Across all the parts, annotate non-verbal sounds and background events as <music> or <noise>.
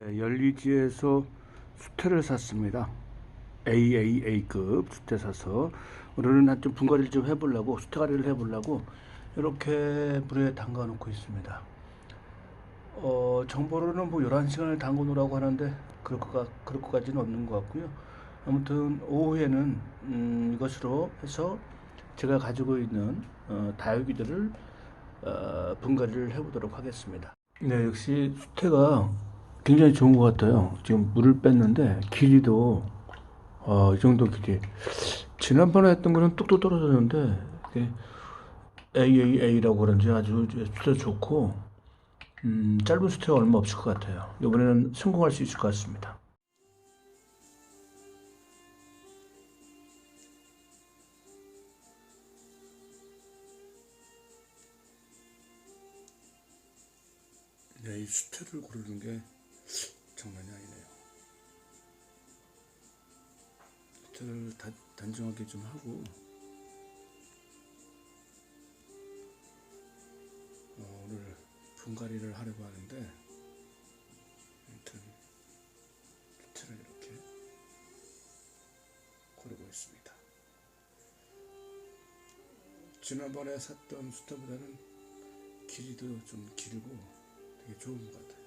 네, 열리지에서 수태를 샀습니다. AAA급 수태 사서 오늘은 한 좀 분갈이를 좀 해보려고 수태가리를 해보려고 이렇게 물에 담가 놓고 있습니다. 어, 정보로는 뭐 11시간을 담궈 놓으라고 하는데 그럴 것, 그럴 것까지는 없는 것 같고요. 아무튼 오후에는 음, 이것으로 해서 제가 가지고 있는 어, 다육이들을 어, 분갈이를 해보도록 하겠습니다. 네, 역시 수태가 굉장히 좋은 것 같아요. 지금 물을 뺐는데 길이도 어, 이 정도 길이. 지난번에 했던 거는 뚝뚝 떨어졌는데 AAA라고 그런지 아주 좋고 음, 짧은 수태가 얼마 없을 것 같아요. 이번에는 성공할 수 있을 것 같습니다. 네, 이 수태를 고르는 게 수태를 다, 단정하게 좀 하고 어, 오늘 분갈이를 하려고 하는데 아무튼 수태를 이렇게 고르고 있습니다. 지난번에 샀던 수태보다는 길이도 좀 길고 되게 좋은 것 같아요.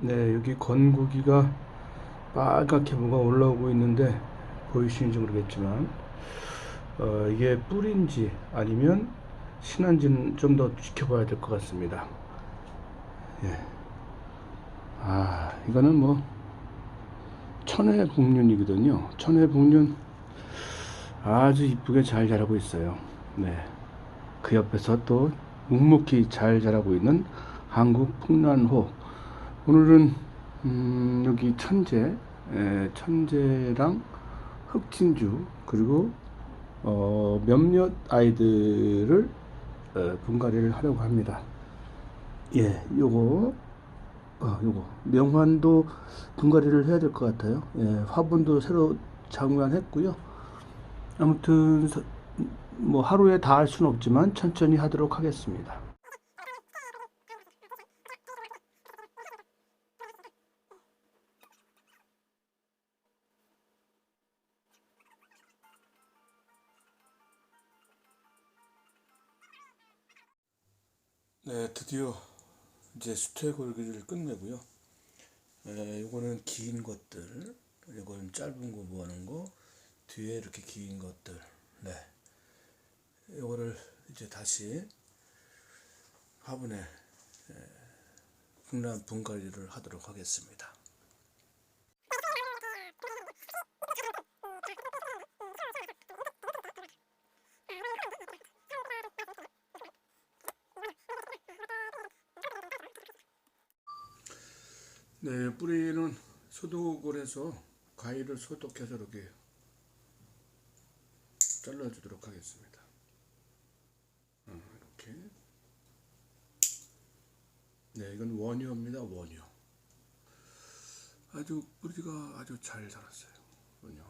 네, 여기 건고기가 빨갛게 뭐가 올라오고 있는데 보이시는지 모르겠지만 어, 이게 뿌리인지 아니면 신한지는 좀 더 지켜봐야 될 것 같습니다. 예. 아, 이거는 뭐 천혜 복륜이거든요. 천혜 복륜 아주 이쁘게 잘 자라고 있어요. 네. 그 옆에서 또 묵묵히 잘 자라고 있는 한국 풍란호. 오늘은 음, 여기 천재, 에, 천재랑 흑진주 그리고 어, 몇몇 아이들을 어, 분갈이를 하려고 합니다. 예, 요거 어, 요거 명환도 분갈이를 해야 될 것 같아요. 예, 화분도 새로 장만했고요. 아무튼 서- 뭐 하루에 다 할 수는 없지만 천천히 하도록 하겠습니다. 네, 드디어 이제 수태 골기를 끝내고요. 에, 요거는 긴 것들, 요거는 짧은 거 모아놓은 거, 뒤에 이렇게 긴 것들, 네. 요거를 이제 다시 화분에 에, 분란 분갈이를 하도록 하겠습니다. 네, 뿌리는 소독을 해서 가위를 소독해서 이렇게 잘라주도록 하겠습니다. 어, 이렇게. 네, 이건 원효입니다. 원효. 아주 뿌리가 아주 잘 자랐어요. 원효.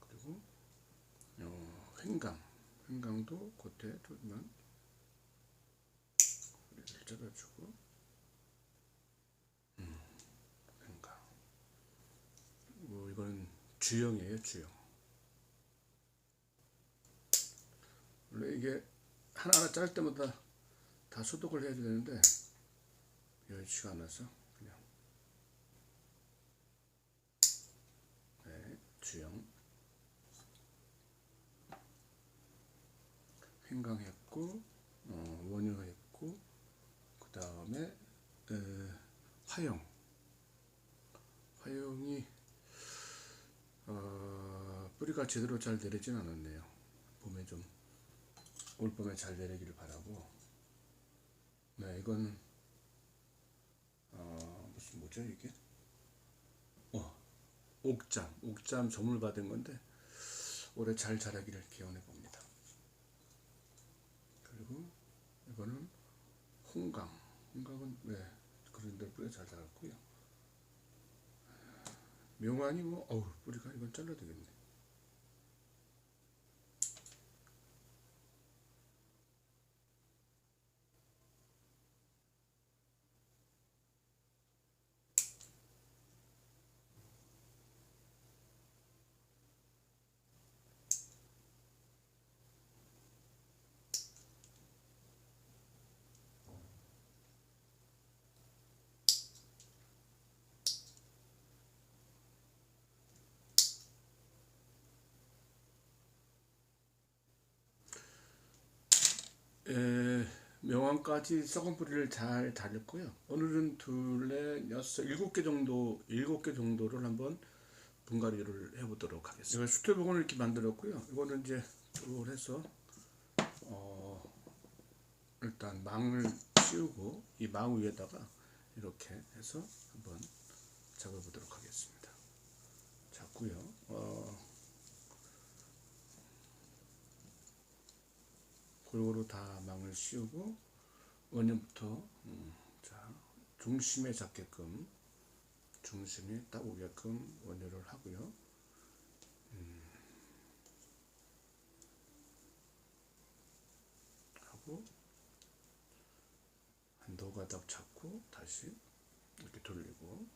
그리고 어, 횡강. 횡강도 겉에 조금만 뿌리를 잘라주고 횡강. 뭐 이거는 주영이에요, 주영. 원래 이게 하나하나 짤 때마다 다 소독을 해야 되는데 여의치가 않아서 그냥. 네, 주영 횡강했고 어, 원효했고 그 다음에 화영. 화형이 어, 뿌리가 제대로 잘 내리진 않았네요. 봄에 좀 올봄에 잘 내리기를 바라고. 네, 이건 어, 무슨 뭐죠 이게? 어, 옥잠, 옥잠 점을 받은 건데 올해 잘 자라기를 기원해 봅니다. 그리고 이거는 홍강, 홍강은 네 그런 데 뿌리가 잘 자랐고요. 명환이 뭐 어우 뿌리가 이건 잘라야 되겠네. 에, 명왕까지 썩은 뿌리를 잘 달렸고요. 오늘은 둘레 여섯 일곱 개 정도 일곱 개 정도를 한번 분갈이를 해보도록 하겠습니다. 제가 수태복을 이렇게 만들었고요. 이거는 이제 쭉 해서 어, 일단 망을 씌우고 이 망 위에다가 이렇게 해서 한번 잡아보도록 하겠습니다. 잡고요. 어, 골고루 다 망을 씌우고 원년부터 음, 자 중심에 잡게끔 중심에 딱 오게끔 원료를 하고요. 음, 하고 한 노가닥 잡고 다시 이렇게 돌리고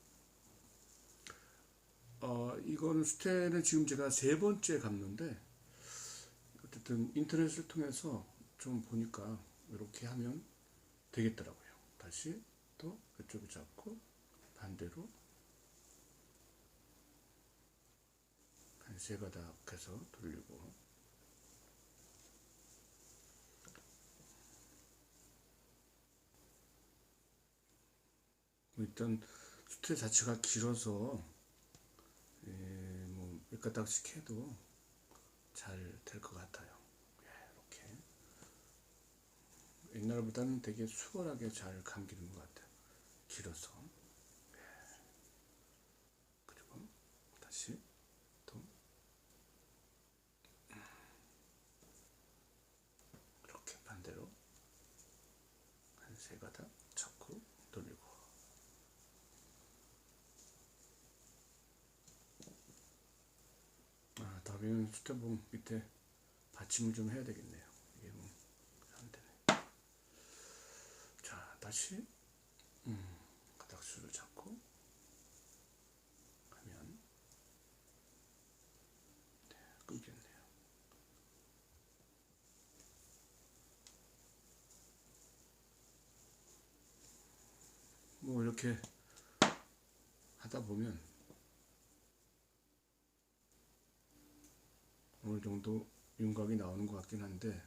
어 이거는 수태는 지금 제가 세 번째 감는데 어쨌든 인터넷을 통해서 좀 보니까 이렇게 하면 되겠더라고요. 다시 또 이쪽에 잡고 반대로 한 세 가닥 해서 돌리고 일단 수태 자체가 길어서 예, 뭐 몇 가닥씩 해도 잘 될 것 같아요. 예, 이렇게 옛날보다는 되게 수월하게 잘 감기는 것 같아요. 길어서. 예. 그리고 다시 또 이렇게 반대로 한 세 가닥 잡고 돌리고 아, 다음에는 수태봉 밑에 받침을 좀 해야 되겠네요. 이게 뭐, 안 되네. 자, 다시, 음, 가닥수를 잡고, 하면, 네, 끊겠네요. 뭐, 이렇게 하다 보면, 어느 정도 윤곽이 나오는 것 같긴 한데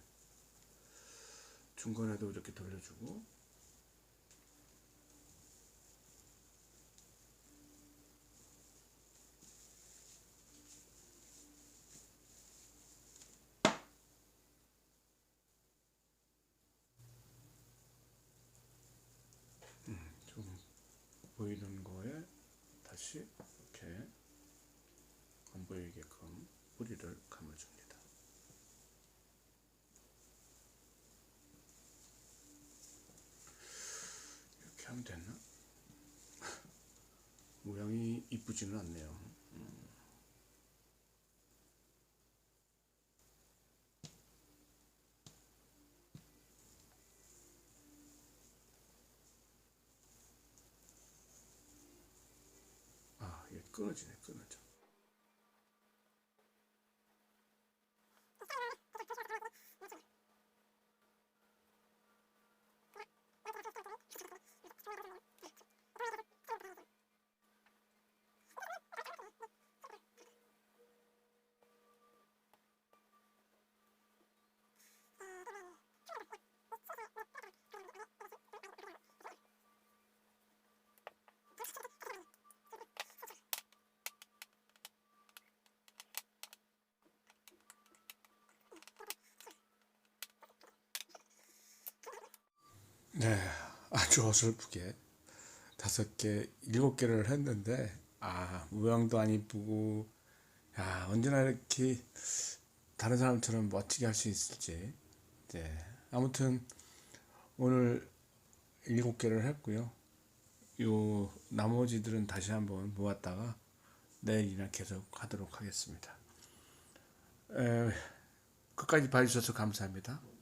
중간에도 이렇게 돌려주고 음, 좀 보이는 거에 다시 이렇게 안 보이게끔 뿌리를 감아줍니다. 이렇게 하면 됐나? <laughs> 모양이 이쁘지는 않네요. 음. 아, 얘 끊어지네, 끊 네, 아주 어설프게 다섯 개, 일곱 개를 했는데, 아, 모양도 안 이쁘고, 야, 언제나 이렇게 다른 사람처럼 멋지게 할 수 있을지. 네, 아무튼 오늘 일곱 개를 했고요. 요 나머지들은 다시 한번 모았다가 내일이나 계속 하도록 하겠습니다. 에, 끝까지 봐주셔서 감사합니다.